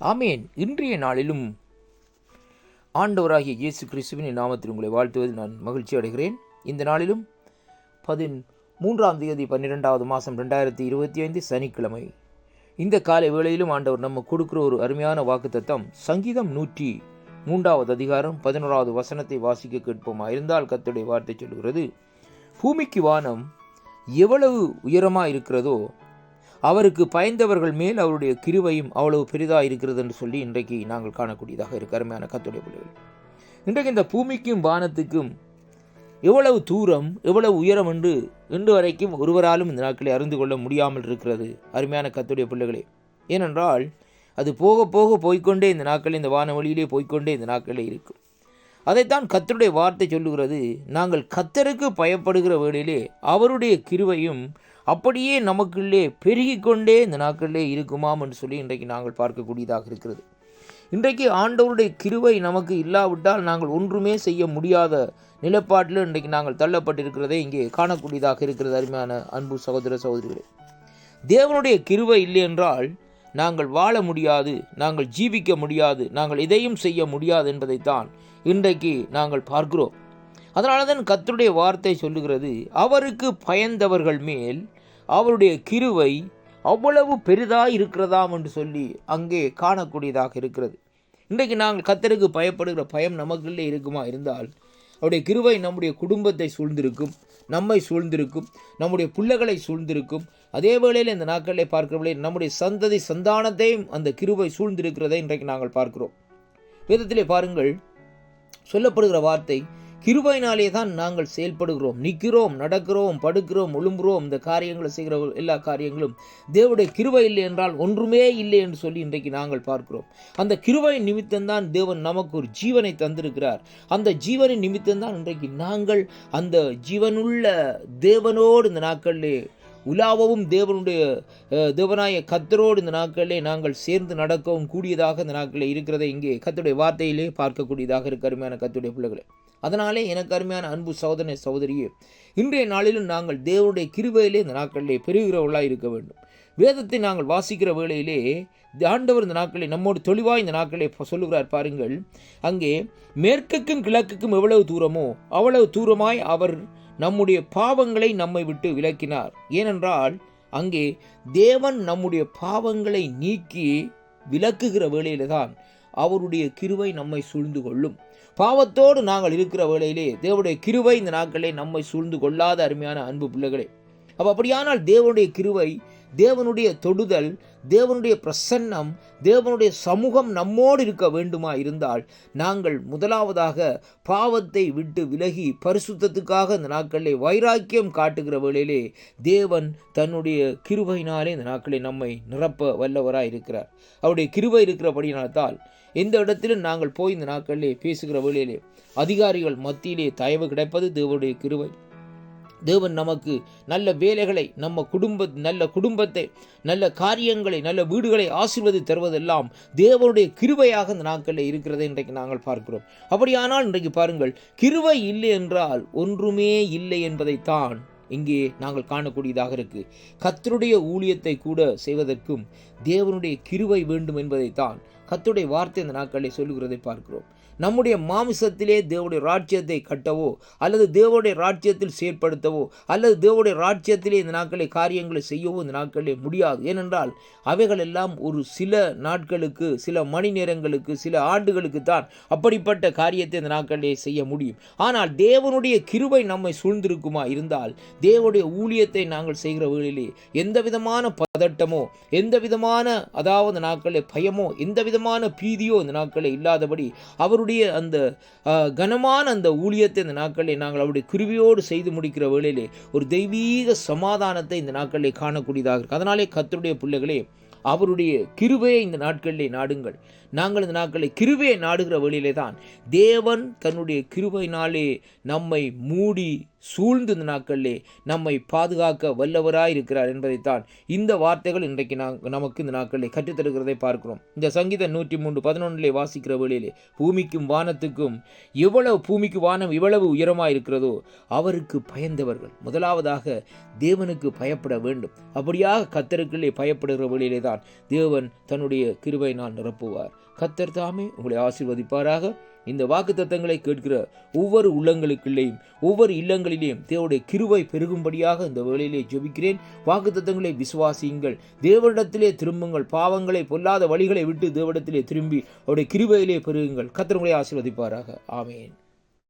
ஆமேன். இன்றைய நாளிலும் ஆண்டவராகிய இயேசு கிறிஸ்துவின் நாமத்தில் உங்களை வாழ்த்துவதில் நான் மகிழ்ச்சி அடைகிறேன். இந்த நாளிலும் பதின் மூன்றாம் தேதி பன்னிரெண்டாவது மாதம் ரெண்டாயிரத்தி இருபத்தி ஐந்து சனிக்கிழமை. இந்த காலை வேளையிலும் ஆண்டவர் நம்ம கொடுக்குற ஒரு அருமையான வாக்குத்தத்தம் சங்கீதம் நூற்றி மூன்றாவது அதிகாரம் பதினோராவது வசனத்தை வாசிக்க கேட்போமா? இருந்தால் கத்துடைய வார்த்தை சொல்கிறது பூமிக்கு வானம் எவ்வளவு உயரமாக இருக்கிறதோ அவருக்கு பயந்தவர்கள் மேல் அவருடைய கிருவையும் அவ்வளவு பெரிதாக இருக்கிறது என்று சொல்லி இன்றைக்கு நாங்கள் காணக்கூடியதாக இருக்கு அருமையான கத்துடைய பிள்ளைகள். இன்றைக்கு இந்த பூமிக்கும் வானத்துக்கும் எவ்வளவு தூரம் எவ்வளவு உயரம் என்று இன்று வரைக்கும் ஒருவராலும் இந்த நாட்களை அறிந்து கொள்ள முடியாமல் இருக்கிறது அருமையான கத்துடைய பிள்ளைகளே. ஏனென்றால் அது போக போக போய்க்கொண்டே இந்த நாட்கள் இந்த வானவழியிலே போய்க்கொண்டே இந்த நாட்களே இருக்கும். அதைத்தான் கத்தருடைய வார்த்தை சொல்லுகிறது நாங்கள் கத்தருக்கு பயப்படுகிற வேளையிலே அவருடைய கிருவையும் அப்படியே நமக்குள்ளே பெருகிக்கொண்டே இந்த நாட்களிலே இருக்குமாம் என்று சொல்லி இன்றைக்கு நாங்கள் பார்க்கக்கூடியதாக இருக்கிறது. இன்றைக்கு ஆண்டவருடைய கிருவை நமக்கு இல்லாவிட்டால் நாங்கள் ஒன்றுமே செய்ய முடியாத நிலப்பாட்டில் இன்றைக்கு நாங்கள் தள்ளப்பட்டிருக்கிறதை இங்கே காணக்கூடியதாக இருக்கிறது அருமையான அன்பு சகோதர சகோதரிகளே. தேவனுடைய கிருவை இல்லை என்றால் நாங்கள் வாழ முடியாது நாங்கள் ஜீவிக்க முடியாது நாங்கள் எதையும் செய்ய முடியாது என்பதைத்தான் இன்றைக்கு நாங்கள் பார்க்கிறோம். அதனால தான் கத்தருடைய வார்த்தை சொல்லுகிறது அவருக்கு பயந்தவர்கள் மேல் அவருடைய கிருவை அவ்வளவு பெரிதாக இருக்கிறதாம் என்று சொல்லி அங்கே காணக்கூடியதாக இருக்கிறது. இன்றைக்கு நாங்கள் கத்தருக்கு பயப்படுகிற பயம் நமக்குள்ளே இருக்குமா இருந்தால் அவருடைய கிருவை நம்முடைய குடும்பத்தை சூழ்ந்திருக்கும் நம்மை சூழ்ந்திருக்கும் நம்முடைய பிள்ளைகளை சூழ்ந்திருக்கும். அதே வேளையில் இந்த நாட்களிலே பார்க்கிறவர்களே நம்முடைய சந்ததி சந்தானத்தையும் அந்த கிருவை சூழ்ந்திருக்கிறதை இன்றைக்கு நாங்கள் பார்க்கிறோம். வேதத்திலே பாருங்கள் சொல்லப்படுகிற வார்த்தை கிருபையினாலே தான் நாங்கள் செயல்படுகிறோம். நிற்கிறோம் நடக்கிறோம் படுக்கிறோம் ஒழும்புறோம். இந்த காரியங்களை செய்கிற எல்லா காரியங்களும் தேவனுடைய கிருபை இல்லை என்றால் ஒன்றுமே இல்லை என்று சொல்லி இன்றைக்கு நாங்கள் பார்க்கிறோம். அந்த கிருவை நிமித்தம்தான் தேவன் நமக்கு ஒரு ஜீவனை தந்திருக்கிறார். அந்த ஜீவனின் நிமித்தம்தான் இன்றைக்கு நாங்கள் அந்த ஜீவனுள்ள தேவனோடு இந்த நாட்களிலே உலாவவும் தேவனுடைய தேவனாய கத்தரோடு இந்த நாட்களிலே நாங்கள் சேர்ந்து நடக்கவும் கூடியதாக இந்த நாட்களில் இருக்கிறதை இங்கே கத்துடைய வார்த்தையிலே பார்க்கக்கூடியதாக இருக்க அருமையான கத்துடைய பிள்ளைகளே. அதனாலே எனக்கு அருமையான அன்பு சகோதரனை சகோதரியே இன்றைய நாளிலும் நாங்கள் தேவனுடைய கிருபையிலே இந்த நாட்களிலே பெறுகிறவர்களாக இருக்க வேண்டும். வேதத்தை நாங்கள் வாசிக்கிற வேளையிலே ஆண்டவர் இந்த நாட்களை நம்மோடு தெளிவாக இந்த நாட்களை சொல்லுகிறார். பாருங்கள் அங்கே மேற்குக்கும் கிழக்குக்கும் எவ்வளவு தூரமோ அவ்வளவு தூரமாய் அவர் நம்முடைய பாவங்களை நம்மை விட்டு விலக்கினார். ஏனென்றால் அங்கே தேவன் நம்முடைய பாவங்களை நீக்கி விலக்குகிற வேளையில தான் அவருடைய கிருவை நம்மை சூழ்ந்து கொள்ளும். பாவத்தோடு நாங்கள் இருக்கிற வேளையிலே தேவனுடைய கிருவை இந்த நாட்களே நம்மை சூழ்ந்து கொள்ளாத அருமையான அன்பு பிள்ளைகளே. அப்போ அப்படியானால் தேவனுடைய கிருவை தேவனுடைய தொடுதல் தேவனுடைய பிரசன்னம் தேவனுடைய சமூகம் நம்மோடு இருக்க வேண்டுமா இருந்தால் நாங்கள் முதலாவதாக பாவத்தை விட்டு விலகி பரிசுத்தத்துக்காக இந்த நாட்களிலே வைராக்கியம் காட்டுகிற வேளையிலே தேவன் தன்னுடைய கிருபையினாலே இந்த நாட்களை நம்மை நிரப்ப வல்லவராக இருக்கிறார். அவருடைய கிருபை இருக்கிறபடினால்தான் எந்த இடத்திலும் நாங்கள் போய் இந்த நாட்களிலே பேசுகிற வேளையிலே அதிகாரிகள் மத்தியிலே தயவு கிடைப்பது தேவனுடைய கிருவை தேவன் நமக்கு நல்ல வேலைகளை நம்ம குடும்ப நல்ல குடும்பத்தை நல்ல காரியங்களை நல்ல வீடுகளை ஆசீர்வதி தருவதெல்லாம் தேவனுடைய கிருவையாக இந்த நாட்களில் இருக்கிறதை இன்றைக்கு நாங்கள் பார்க்கிறோம். அப்படியானால் இன்றைக்கு பாருங்கள் கிருவை இல்லை என்றால் ஒன்றுமே இல்லை என்பதைத்தான் இங்கே நாங்கள் காணக்கூடியதாக இருக்கு. கத்தருடைய ஊழியத்தை கூட செய்வதற்கும் தேவனுடைய கிருவை வேண்டும் என்பதைத்தான் கத்தருடைய வார்த்தை இந்த நாட்களை சொல்லுகிறதை பார்க்கிறோம். நம்முடைய மாமிசத்திலே தேவனுடைய ராஜ்யத்தை கட்டவோ அல்லது தேவனுடைய ராஜ்யத்தில் செயற்படுத்தவோ அல்லது தேவனுடைய ராஜ்யத்திலே இந்த நாட்களை காரியங்களை செய்யவோ இந்த நாட்களே முடியாது. ஏனென்றால் அவைகளெல்லாம் ஒரு சில நாட்களுக்கு சில மணி நேரங்களுக்கு சில ஆண்டுகளுக்கு தான் அப்படிப்பட்ட காரியத்தை இந்த நாட்களிலே செய்ய முடியும். ஆனால் தேவனுடைய கிருபை நம்மை சூழ்ந்திருக்குமா இருந்தால் தேவனுடைய ஊழியத்தை நாங்கள் செய்கிற வேளையிலே எந்த விதமான பதட்டமோ எந்த விதமான அதாவது நாட்களில் பயமோ எந்த விதமான பீதியோ இந்த நாட்களில் இல்லாதபடி அவருடைய அவருடைய அந்த கனமான அந்த ஊழியத்தை இந்த நாட்களில் நாங்கள் அவருடைய கிருவியோடு செய்து முடிக்கிற வேளையிலே ஒரு தெய்வீக சமாதானத்தை இந்த நாட்களில் காணக்கூடியதாக இருக்கு. அதனாலே கத்தருடைய பிள்ளைகளே அவருடைய கிருபையை இந்த நாட்களிலே நாடுங்கள். நாங்கள் இந்த நாட்களை கிருபையை நாடுகிற வழியிலே தான் தேவன் தன்னுடைய கிருபையினாலே நம்மை மூடி சூழ்ந்து இந்த நாட்களிலே நம்மை பாதுகாக்க வல்லவராய் இருக்கிறார் என்பதைத்தான் இந்த வார்த்தைகள் இன்றைக்கு நான் நமக்கு இந்த நாட்களிலே கற்றுத்தருகிறதை பார்க்கிறோம். இந்த சங்கீதம் நூற்றி மூன்று பதினொன்றிலே வாசிக்கிற வழியிலே பூமிக்கும் வானத்துக்கும் எவ்வளவு பூமிக்கு வானம் இவ்வளவு உயரமாக இருக்கிறதோ அவருக்கு பயந்தவர்கள். முதலாவதாக தேவனுக்கு பயப்பட வேண்டும். அப்படியாக கத்தருக்குள்ளே பயப்படுகிற வழியிலே தான் தேவன் தன்னுடைய கிருபை நான் நிரப்புவார். கத்தர் தாமே உங்களை ஆசீர்வதிப்பாராக. இந்த வாக்கு தத்தங்களை கேட்கிற ஒவ்வொரு உள்ளங்களுக்குள்ளேயும் ஒவ்வொரு இல்லங்களிலேயும் தேவடைய கிருவை பெருகும்படியாக இந்த வேலையிலே ஜெபிக்கிறேன். வாக்கு தத்தங்களை விசுவாசியுங்கள். தேவனிடத்திலே திரும்புங்கள். பாவங்களை பொல்லாத வழிகளை விட்டு தேவனிடத்திலே திரும்பி அவருடைய கிருவையிலே பெருகுங்கள். கத்திரங்களை ஆசீர்வதிப்பாராக. ஆமேன்.